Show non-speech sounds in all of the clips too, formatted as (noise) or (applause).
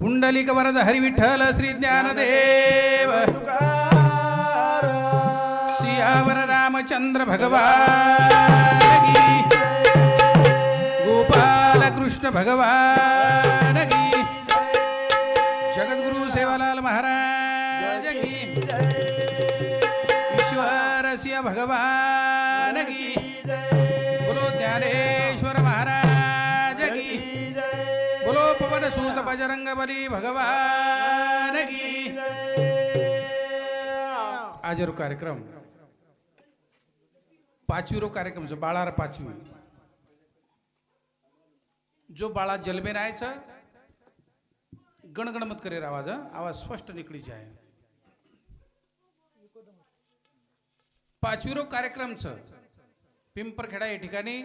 पुंडलिक वरद हरी विठ्ठल श्री ज्ञानदेव। सियावर रामचंद्र भगवान गोपाल कृष्ण भगवान की जगद्गुरु सेवालाल महाराज की ईश्वर सिया भगवान की बोलो ज्ञानेश्वर। नारद सूत बजरंग बली भगवान की. आजरो कार्यक्रम. पाचवीरो कार्यक्रम जो बाळार पाचवी. जो बाळा जलबे राहायचा गणगणमत करेल आवाज आवाज स्पष्ट निकळीचे आहे. पाचवीरो कार्यक्रमचं पिंपरखेडा या ठिकाणी.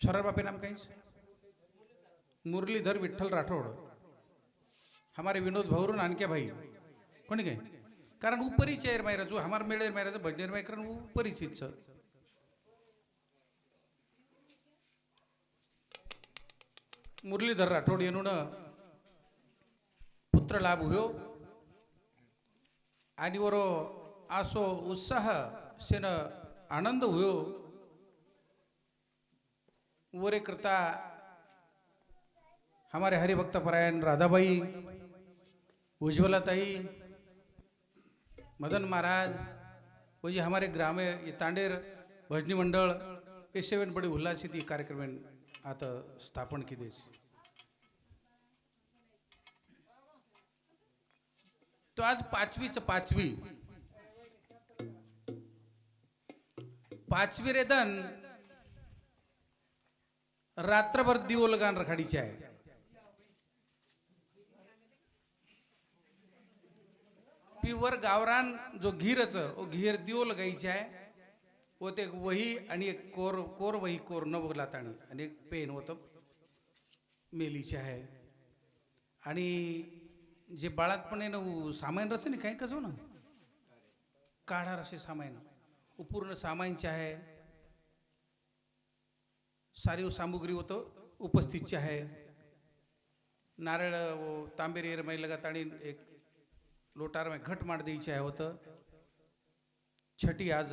छोराबापे नाम काही मुरलीधर विठ्ठल राठोड हमारे विनोद भाऊरून आणके भाई कोणी काय? कारण उपरिचय मायरा जो हमार मेळेर मायराचं भजनेर माय कारण उपरिचित छ मुरलीधर राठोड येणून पुत्र लाभ हुयो. आणि वरो आसो उत्साह सेन आनंद हुयो. वरे करता हमारे हरिभक्त परायण राधाबाई उज्ज्वलाताई मदन महाराज वो जी हमारे ग्राम ये तांडेर भजनी मंडळ ये सेवन बड़े उल्लासित ही कार्यक्रम आता स्थापन की दे तो आज पाचवीच पाचवी पाचवी रेदन रात्रभर दिवो रखाडीचे आहे पिवर गावरान जो घिरच ओ घीर गायचे आहे व ते वही आणि एक कोर कोर वही कोर न लाताणी आणि एक पेन होतं मेलीचे आहे आणि जे बाळातपणे न सामान रच नाही काय कसं ना? काढार असे सामान पूर्ण सामानचे आहे सारीव सामुग्री होतं उपस्थितचे आहे नारळ व तांबेरी मै लगात आणि एक लोटार में घट मार दी आहे होतं. छठी आज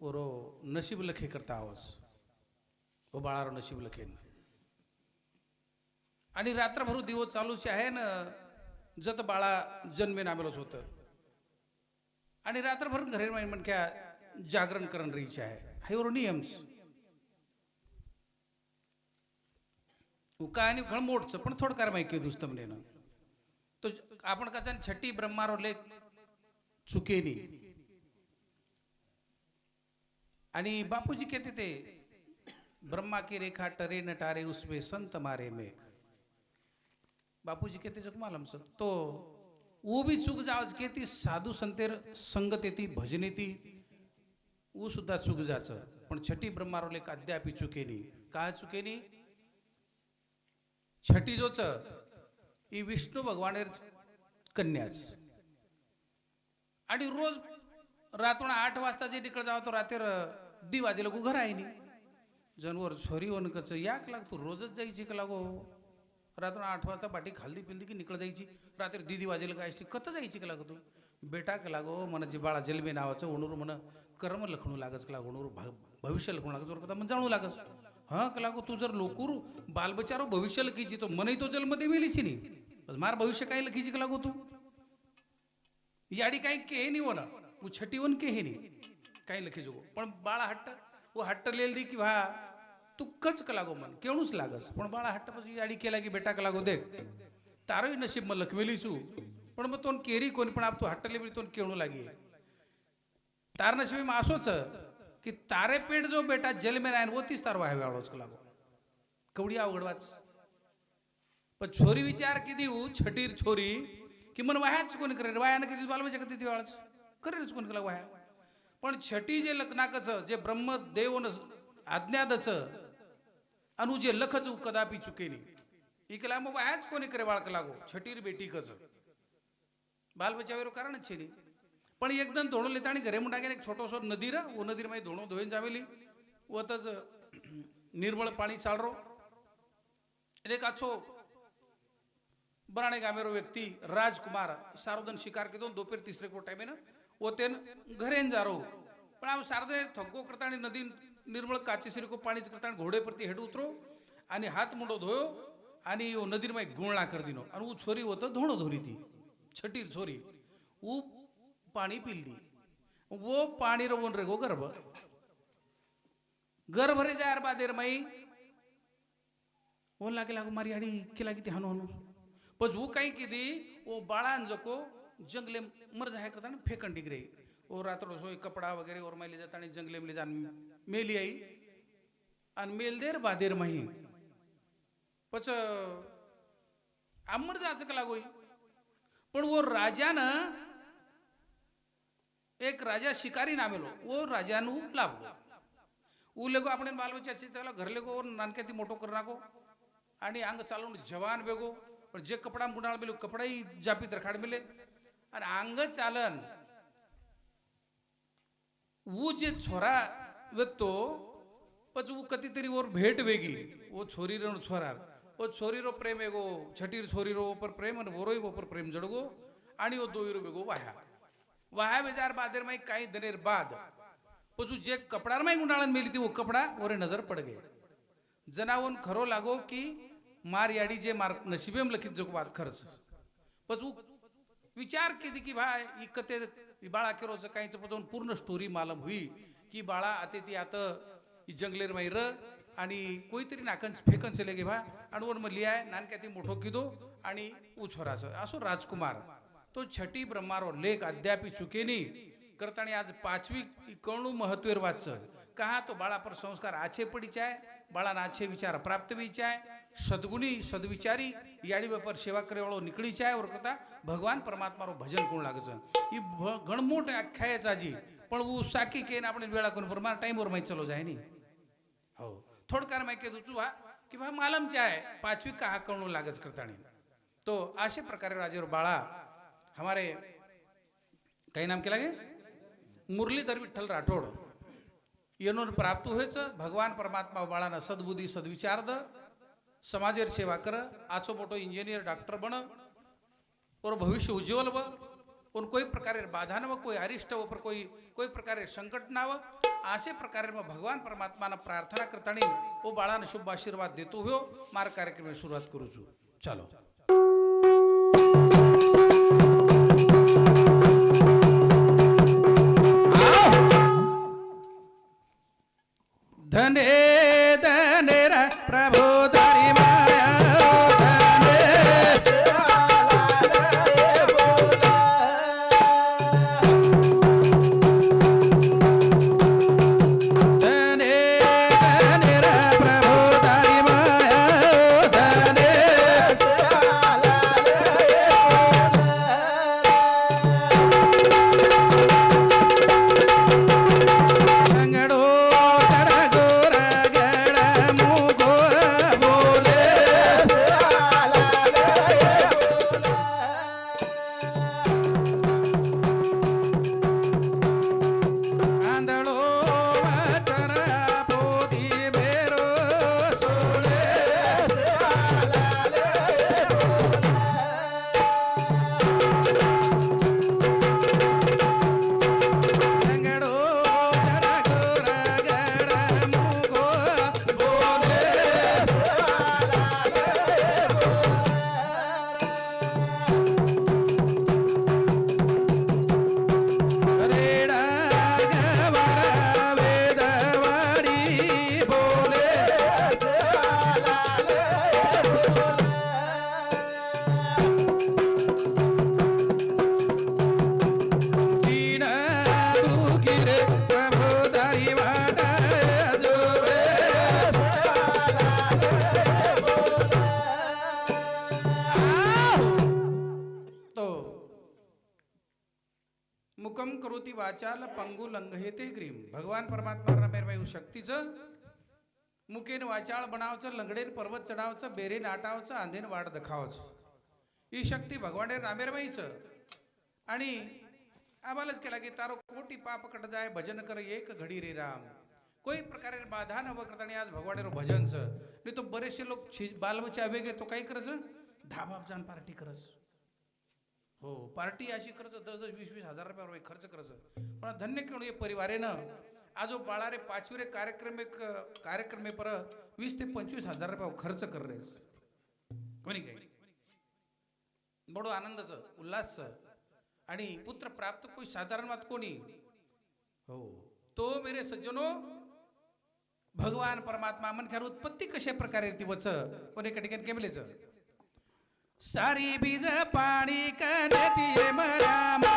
ओरो नशीब लखे करता आवाज. ओ बाळारो नशीब लखेन. आणि रात्रभर दिवस चालूचे आहे ना जत बाळा जन्मेन आमेलोच होतं. आणि रात्रभर घरे म्हणक्या जागरण करण रहीचे आहे. हे वरो नियम उका आणि घण मोठचं पण थोडकार माहिती दुस्तम म्हणजे तो आपण कसा छठी ब्रह्मारो लेख चुकेनी. आणि बापूजी कहते ते ब्रह्मा की रेखा टरे न टारे उसमें संत मारे मेघ. बापूजी कहते जग मालम सर तो वो भी चूक जावच केती साधू संतेर संगत येती भजन येती वो सुद्धा चूक जाचं पण छठी ब्रह्मारो लेख अद्याप चुकेनी. का चुकेनी? छठी जोच ही विष्णू भगवानेर कन्याच. आणि रोज रातून आठ वाजता जे निकळ जावं तो रात्र दी वाजेला गो घर आहे नी. जनवर छोरी होणं याक लागतो रोजच जायची का लागो? रातून आठ वाजता पाठी खालदी पिल्दी की निकळ जायची? रात्री दिदी वाजेल काय असते कत जायची का लागतो? बेटा का लागो मन जे बाळा जलबे नावाचं उणूर म्हण कर्म लखणू लागच का लागो भविष्य लखणू लागत कथा मग जाणू लागस हा का लागू तू जर लोकूर बालबचारो भविष्य लखीची तो मनही तो जन्म देवेली छी नी मार भविष्य काय लखीची कलागो तू? याडी काही के नी ना तू छटीवन के हे नी. काय लखी जोगो पण बाळ हट्ट तू हट्ट लेल दी की भा तू कच लागो मन केवणूच लागस. पण बाळ हट्ट पण याडी केला की बेटा कलागो देख. तारोही नशीब मग लखवेली छू पण मग तोन केरी कोणी पण आप तू हट्टले तोन केवणू लागी. तार नशीब मग असोच कि तारे पेट जो बेटा जल में वो तीस तारवा है वालोच को लागो। कवडी अवघड वाच पण छोरी विचार की देऊ छटीर छोरी की मन वाह्याच कोण करेल वायानं किती बाल म्हणजे किती वेळाच करेलच कोण कला वाया पण छटी जे लखनाकच जे ब्रह्म देवनस आज्ञा दस अनु जे लखच कदापि चुकेनी इकला मग वायाच कोणी करे बाळक लागो? छटीर बेटी कच बाल बचावेरो कारणच छेनी पण एकदम धोणं लेता आणि घरे म्हणटा एक छोटोसो नदीर वो नदीरमध्ये धोणो धुवेन जावेली. वतच (clears throat) निर्मळ पाणी चालरो एक आछो बराणे गामेरो व्यक्ति राजकुमार सार्वजन शिकार के दोपहर तीसरे को टाइम है ना वो तेन घरेन जारो. पण आम सारदे थक्को करता आणि नदी निर्मळ काचेसरी को पाणीच करता आणि घोडे प्रति हेड उतरो आणि हात मुंडो धोयो आणि नदीर में गुळणा कर दिनो. आणि वो छोरी होतं धोणो धोरी ती. छटीर छोरी. वो पाणी पिली वो पाणी रोवून रे गो गर्भ. गर्भ रे जायर బాదేర్ माई. ఓన్ लागे लागू मारी आडी केला किती हनु हनु. पण ऊ काही किती ओ बाळान जको जंगले मर जाय करता ना फेकन डिग्रे. ओ रात्र सोय कपडा वगैरे ओर मैले जाता आणि जंगले मिले जा मेली आई. आणि मेल देर बादेर माई. पच आमर जायचं लागोय पण ओ राजानं एक राजा शिकारी नामेलो वो राजा नु लाभलो। ऊ लेगो अपने बाल बच्चा चित्रला घर लेगो और नानके ती मोटो करना को आणि अंग चालवून जवान वेगो पण जे कपडा गुणाळ मिळू कपडाही जापी रखाड मिले आणि अंग चालन ऊ जे छोरा वेतो पच ऊ कधीतरी और भेट वेगी वो छोरी रो छोरा वो छोरी रो प्रेम एगो छटीर छोरी रो ऊपर प्रेम आणि वोरोही पर प्रेम जडगो आणि वो दोईरो वेगो वाह्या वहा बेजार बादेर माई काही दनेर बाद। पचू जे कपडार माई गुंडाळन मेली ती वो कपडा ओरे नजर पड गए। जनावन खरो लागो की मार याडी जे मार नशिबेम लखित जो बात खर्च पचू विचार केली की भाय ही कथे ही बाळा केरोचं काहीच पचवून पूर्ण स्टोरी मालम हुई की बाळा आते ती आता जंगलेर माई र आणि कोईतरी नाकन फेकन चले गे भा। आणि वर मग लिहाय नानक्या ती मोठो किदो आणि उछोराचं हो असो राजकुमार। तो छटी ब्रह्मारो लेख अद्यापि चुकेनी करताणी आज पाचवी कणू महत्वेर वाच कहा तो बाळा पर संस्कार आछे पडीचाय बाळाना आछे विचार प्राप्त विचाय सद्गुणी सद्विचारी याडी बापर सेवा करेवाळो निकळीचाय और करता भगवान परमात्मारो भजन कोण लागचं ही भ- घणमोठ आख्यायच आजी पण ऊ साकी केन आपण वेळा कोण बरोबर टाईमवर माहीत चलो जाय नी. हो. थोडकार माहिती केलं तू हा की बा मालमच्या आहे पाचवी कहा कळू लागच करताणी तो अशे प्रकारे राजेवर बाळा हमारे काही नाम केला गे मुरलीधर विठ्ठल राठोड। येणून प्राप्त व्हायचं भगवान परमात्मा बाळानं सद्बुद्धी सद्विचार द समाजेर सेवा कर आचो मोठो इंजिनियर डॉक्टर बन और भविष्य उज्ज्वल व और कोई प्रकारे बाधा न व कोई अरिष्ट व पर कोई कोई प्रकारे संकट ना व असे प्रकारे मग भगवान परमात्मानं प्रार्थना करताना ओ बाळानं शुभ आशीर्वाद देतो हो मार कार्यक्रम सुरुवात करू छु। चालो। ధనే ధనే ప్రభు वाचाल पंगु लंघे ते ग्रीम. भगवान परमात्मा मेरमाई शक्तीचं मुकेन वाचाळ बनावचं लंगडेन पर्वत चढावचं बेरेन आटावचं आंधेन वाट दखावचं. ही शक्ती भगवाने रामेरमाईचं आणि आम्हालाच केला की तारो कोटी पाप कट जाय भजन कर एक घडी रे राम. कोई प्रकारे बाधा न करता आणि आज भगवानेरो भजनचं. नाही तो बरेचसे लोक बालमच्या अभेगे तो काही करच? धाबाबजान पार्टी करच. हो पार्टी अशी खर्च दस दस वीस वीस हजार रुपयावर खर्च करच पण धन्य केवळ हे परिवारेनं आजो हो बाळारे पाचवी रे कार्यक्रम एक कार्यक्रमे पर वीस ते पंचवीस हजार रुपयावर खर्च कर रेस कोणी काही? बडो आनंदाचं उल्हासचं आणि पुत्र प्राप्त कोई साधारण मात कोणी? हो. तो मेरे सज्जनो भगवान परमात्मा मन खर उत्पत्ती कशा प्रकारे ती वच कोणी एका ठिकाणी केमलेच सारी बीज पाणी करती मरामा.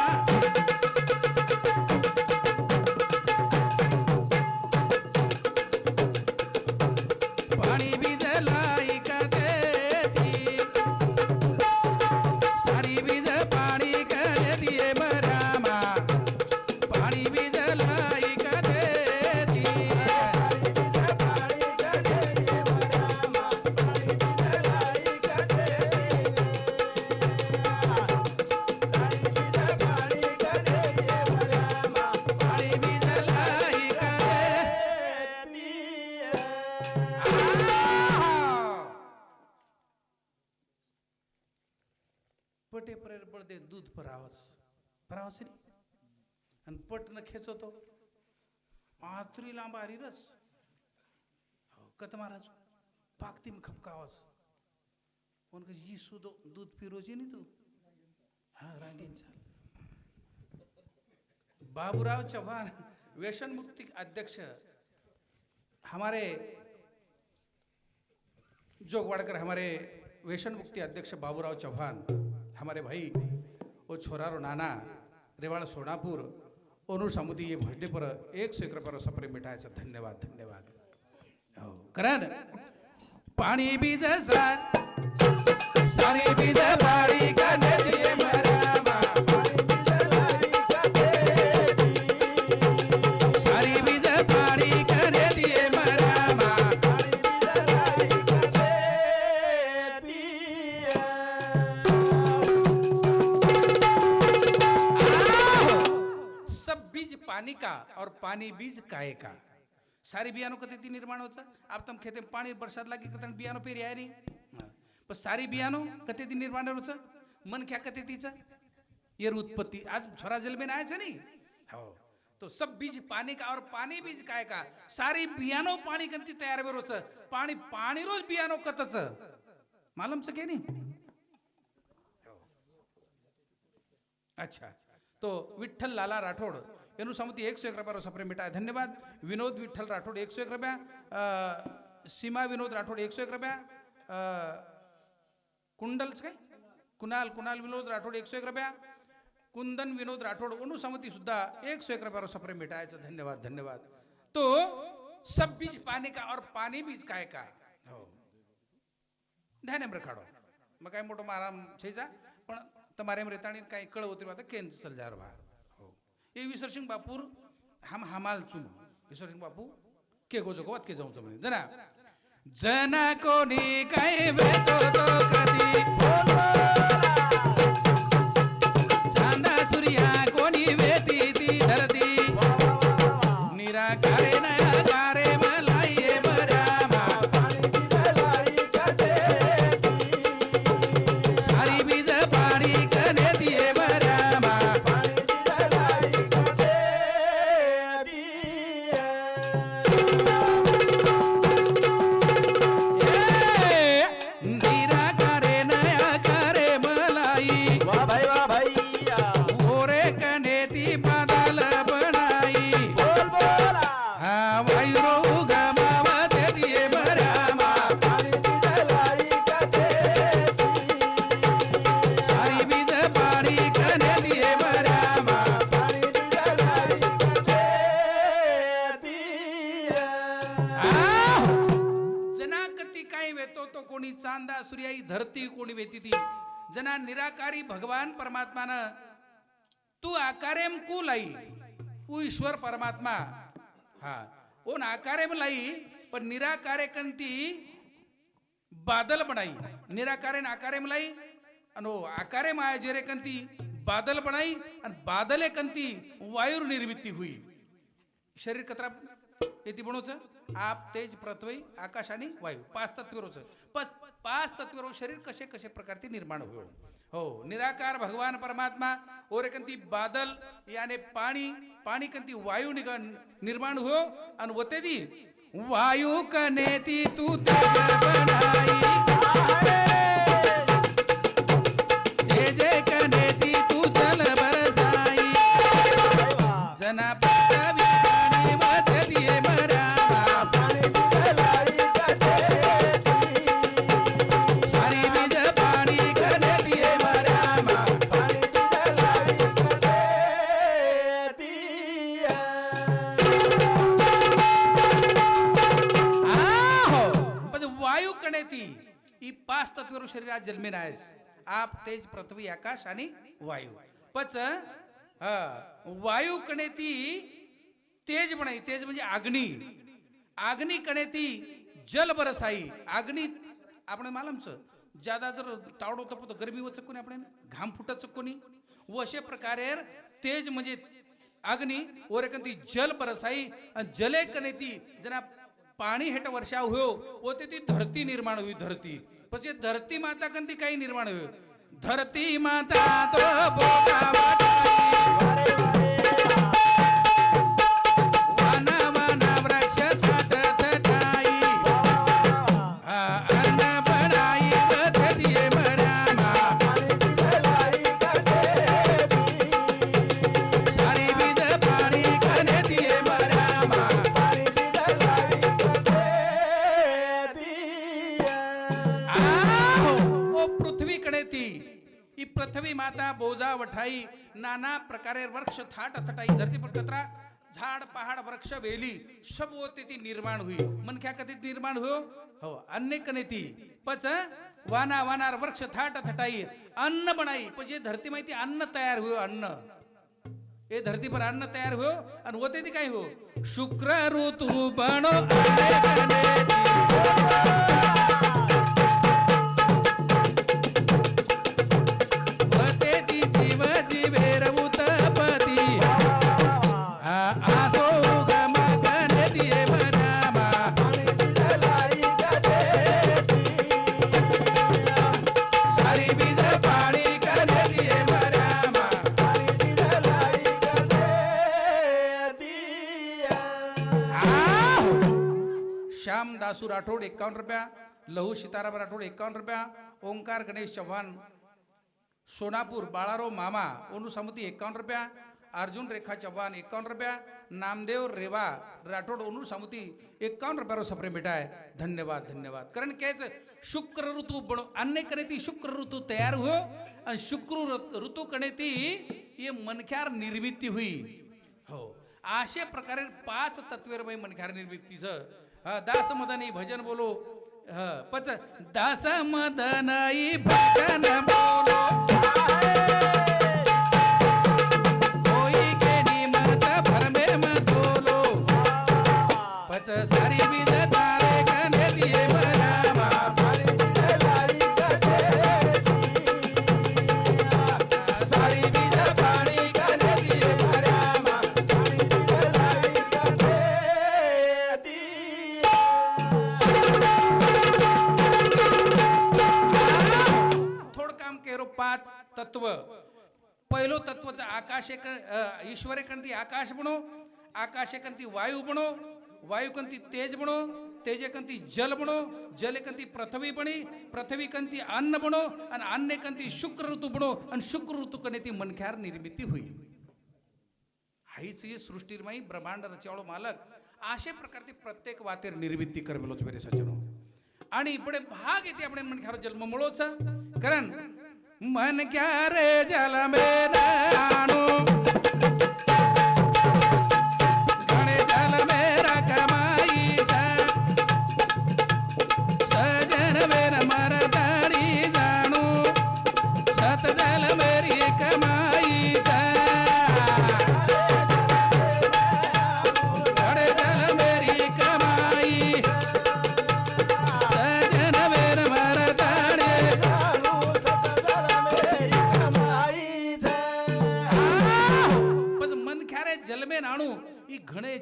पाथरी लांबा रस हो कत महाराज पाकती मग खपकावाच कोण कशी ही सुदो दूध पिरोची नाही तू? हा रांगीन चाल. बाबूराव चौहान व्यसन मुक्ति अध्यक्ष. हमारे जोगवाड़कर हमारे व्यसन मुक्ति अध्यक्ष बाबूराव चौहान हमारे भाई वो छोरारो नाना रेवाड़ सोनापुर ओनू ये भजने पर एक सौ एक सपरे मिठायचं धन्यवाद धन्यवाद। हो करण पाणी बीज सार सारी बीज बारी का नदिये पानी का और पानी बीज काय का? सारी बियानों का ती निर्माण होता। आप तम खेते में पानी बरसात लगी करता बियानों पे रिया नहीं। पर सारी बियानों कते ती निर्माण हो मन क्या कते ये येर उत्पत्ति। आज छोरा जल में नाही नहीं? हो। तो सब बीज पानी का और पानी बीज काय का? सारी बियाणो पाणी कंती तयार बरोच पाणी पाणी रोज बियाणो कतच मालूम सके नाही? हो। अच्छा। तो विठ्ठल लाला राठोड એનું સમતી એકસો એક રૂપિયા સપરે મિટાય ધન્યવાદ વિનોદ વિઠ્ઠલ રાઠોડ એકસો એક રૂપિયા અ, સીમા વિનોદ રાઠોડ એકસો એક રૂપિયા અ, કુંડલ છે काय कुणाल कुणाल विनोद राठोड एकशे एक रुपया कुंदन विनोद राठोड अनुसमती सुद्धा एकशे एक रुपयावर सपरे मिटायचं धन्यवाद धन्यवाद तो सब बीज पाणी का और पाणी बीज काय का हो ध्यान रखाडो मग काय मोठं माराम छेचा पण તમારે એમ રેતાણી કાંઈ કળ ઉતરી વાત કેન સલજાર ભા ते विसर्सिंग बापूर हम हमाल चुम. विसर्सिंग बापू के गो जगो के जाऊ तुम्ही जना. जना कोणी काय भेटो कधी? वेतो तो कोणी चांदा सूर्याई धरती कोणी वेती जना निराकारी भगवान परमात्मान तू आकारेम कु लाई? तू ईश्वर परमात्मा. हा. ओन आकारेम लाई पण निराकारे कंती बादल बनाई. निराकारे न आकारेम लाई अनो हो आकारे माया जेरे कंती बादल बनाई आणि बादले कंती वायुर निर्मिती हुई. शरीर कतरा येते बनवचं? आप तेज पृथ्वी आकाश आणि वायू. पाच तत्वरोचं पाच पाच तत्वरो शरीर कसे कसे प्रकारचे निर्माण होईल? हो निराकार भगवान परमात्मा ओरेकंती बादल याने पाणी पाणी कंती वायू निघ निर्माण हो आणि वते ती वायू कनेती तू शरीरात जन्मेन आहेस आप तेज पृथ्वी आकाश आणि वायू. पच वायू वायू कणेती तेज म्हणाई तेज म्हणजे अग्नी अग्नी कणेती जल बरसाई अग्नी आपण मालमचं ज्यादा जर तावडो तपतो गरमी वच कोणी आपण घाम फुट कोणी व अशा प्रकारे तेज म्हणजे अग्नी ओरेकंती जल बरसाई आणि जले कनेती जना पाणी हेट वर्षा हो ते ती धरती निर्माण होई धरती. પછી ધરતી માતા કંથી કઈ નિર્માણ થયું ધરતી માતા તો माता वठाई नाना प्रकारे वृक्ष थाट थटाई धरती पर कतरा झाड पहाड वृक्ष वेली सब होते ती निर्माण हुई. मन क्या कधी निर्माण हो हो अन्य कने ती पच वाना वानार वृक्ष थाट थटाई अन्न बनाई. पण जे धरती माहिती अन्न तयार हो अन्न. हे धरती पर अन्न तयार हो आणि होते ती काय हो शुक्र ऋतू बनो. राठोड एकावन्न रुपया लहू सीताराम राठोड एकावन्न रुपया ओंकार गणेश चव्हाण सोनापूर बाळाराव मामा अनुसामुती एकावन्न रुपया अर्जुन रेखा चव्हाण एकावन्न रुपया नामदेव रेवा राठोड ओनू सामुती एकावन्न रुपयावर सप्रे बेटा आहे. धन्यवाद धन्यवाद. कारण कायच शुक्र ऋतू बनो अन्य कने ती शुक्र ऋतू तयार हो आणि शुक्र ऋतू कने ती ये मनख्यार निर्मिती हुई. हो. असे प्रकारे पाच तत्वेरमय मनख्यार निर्मितीचं दास मदनी भजन बोलो. पच दास मदनाई भजन बोलो. केरो पाच तत्व। पहिलो तत्वचं आकाश एक अ, ईश्वर आकाश बनो आकाश एkanती वायू बनो वायू कंती तेज बनो तेज जल बनो जल एकंती पृथ्वी बनी पृथ्वी कंती अन्न बनो आणि अन्न एकंती शुक्र ऋतू बनो आणि शुक्र ऋतू कने ती मनख्यार निर्मिती होई। हाईच ही सृष्टीरमाई ब्रह्मांड रचावळो मालक। अशे प्रकारची प्रत्येक वातेर निर्मिती करमेलोच बेरे सज्जनो। आणि पुढे भाग येते आपण मनख्यार जन्म मुळोचा। कारण मन क्या रे जल में आणू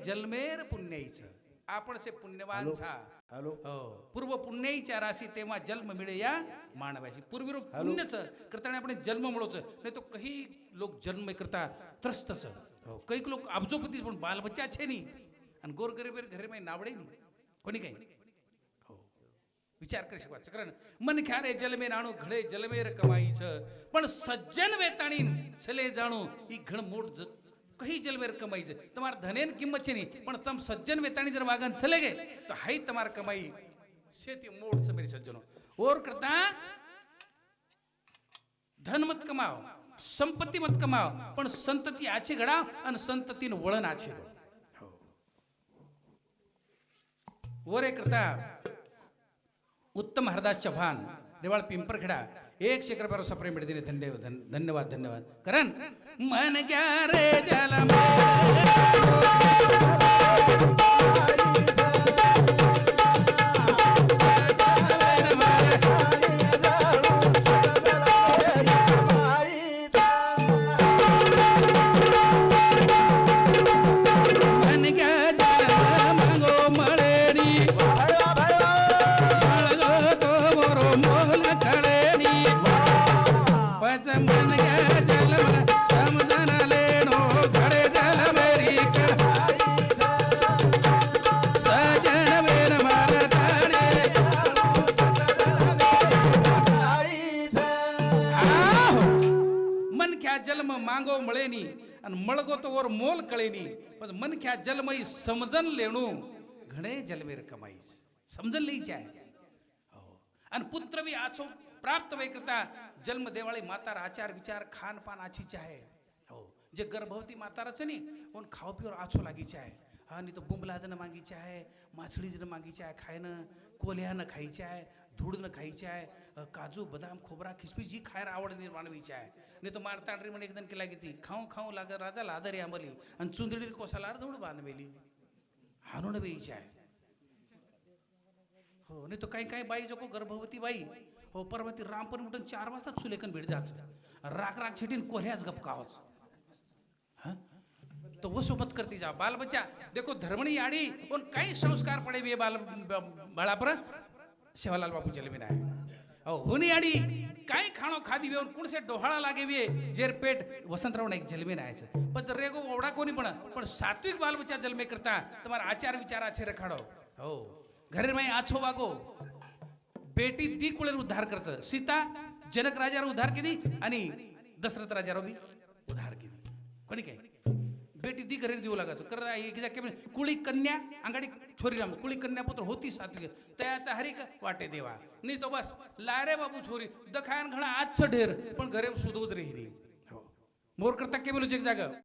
जलमेर पुण्याईच आपण से पुण्यवान झा. हो. पूर्व पुण्याईच्या राशी तेव्हा जन्म मिळे या मानवाची पूर्वी लोक पुण्यच करताना आपण जन्म मिळवच. नाही तो काही लोक जन्म करता त्रस्तच. हो काही लोक अब्जोपती पण बालबच्चा छे नी. आणि गोरगरीबे घरी माही नावडे कोणी काही? हो. विचार कर शिकवायचं कारण मन ख्या रे जलमे राणू घडे जलमेर कमाईच. पण सज्जन वेताणी छले जाणू ही घड मोठ જ- કઈ જલમેર કમાઈ છે તમારા ધનેન કિંમત છે નહીં પણ તમ સજ્જન વેતાણી જર વાગન છેલ્લે ગે તો હાઈ તમાર કમાઈ શેતી મોટ છે મેરી સજ્જનો ઓર કરતા ધન મત કમાઓ સંપત્તિ મત કમાઓ પણ સંતતિ આછી ઘડાવ અને સંતતિનું વળન આછી દો હો. ઓરે કરતા उत्तम हरदास चव्हाण रेवाळ पिंपरखेडा एक एक रुपयावर सप्रेम दिले. धन्यवाद धन- धन्यवाद धन्यवाद. करण मन ग्या रे जला मोल कळेनी पण मन ख्या जलमयी समजन लेणू. घणे जलमेर कमाईस. समजन लईच आहे. हो. आणि पुत्र बी आछो प्राप्त वे करता जन्म देवाळी मातार आचार विचार खान पान आहे. हो. जे गर्भवती माताराच नी पण खाव पिवर आछो लागीचे आहे. हा नाही तर बुंबला जण आहे माछडी जण आहे खायनं कोल्ह्यानं खायचे आहे धूळनं खायचे आहे काजू बदाम खोबरा खिसमिस जी खायला आवड निर्माण व्हायची आहे. नाही तर मारतांड्री म्हणे एकदम केला किती? खाऊ खाऊ लाग राजा लादरी आंबली आणि चुंदडी कोसाला धूळ बांधवेली हाणून बेयची आहे. हो नाही तो काही काही बाई जो गर्भवती बाई. हो परवा ती रामपण उठून चार वाजता सुलेखन भेट जाच राख राख छेटीन कोल्ह्याच गपकावच हां? तो वो सोबत करती जा बाल बच्चा देखो धर्मणी आड़ी उन कई संस्कार पड़े हुए बाल बड़ा पर। शिवालाल बाबू जल में आए। और होनी आड़ी काय खाणो खादी उन कुण से डोहाळा लागे हुए जेर पेट वसंतराव में आए थे। पण रे गो ओवडा कोणी पण पर सात्विक बालबच्चा जलमे करता तुम्हारा आचार विचार अच्छे रखाडो। हो घर माई आछो वागो। बेटी दी कुळेर उद्धार करते सीता जनक राजाला उद्धार केली आणि दशरथ राजा रो भी उद्धार दी। कोणी काय बेटी ती घरी देऊ लागायचं. कर कुळी कन्या अंगाडी छोरी राम. कुळी कन्या पुत्र होती सात्विक तयाचा हरिक वाटे देवा. नाही तो बस. लारे बाबू छोरी. दखायन घणा आजचं ढेर. पण घरे सुदोज रेहिली. हो. मोर करता केमेलो एक जागा.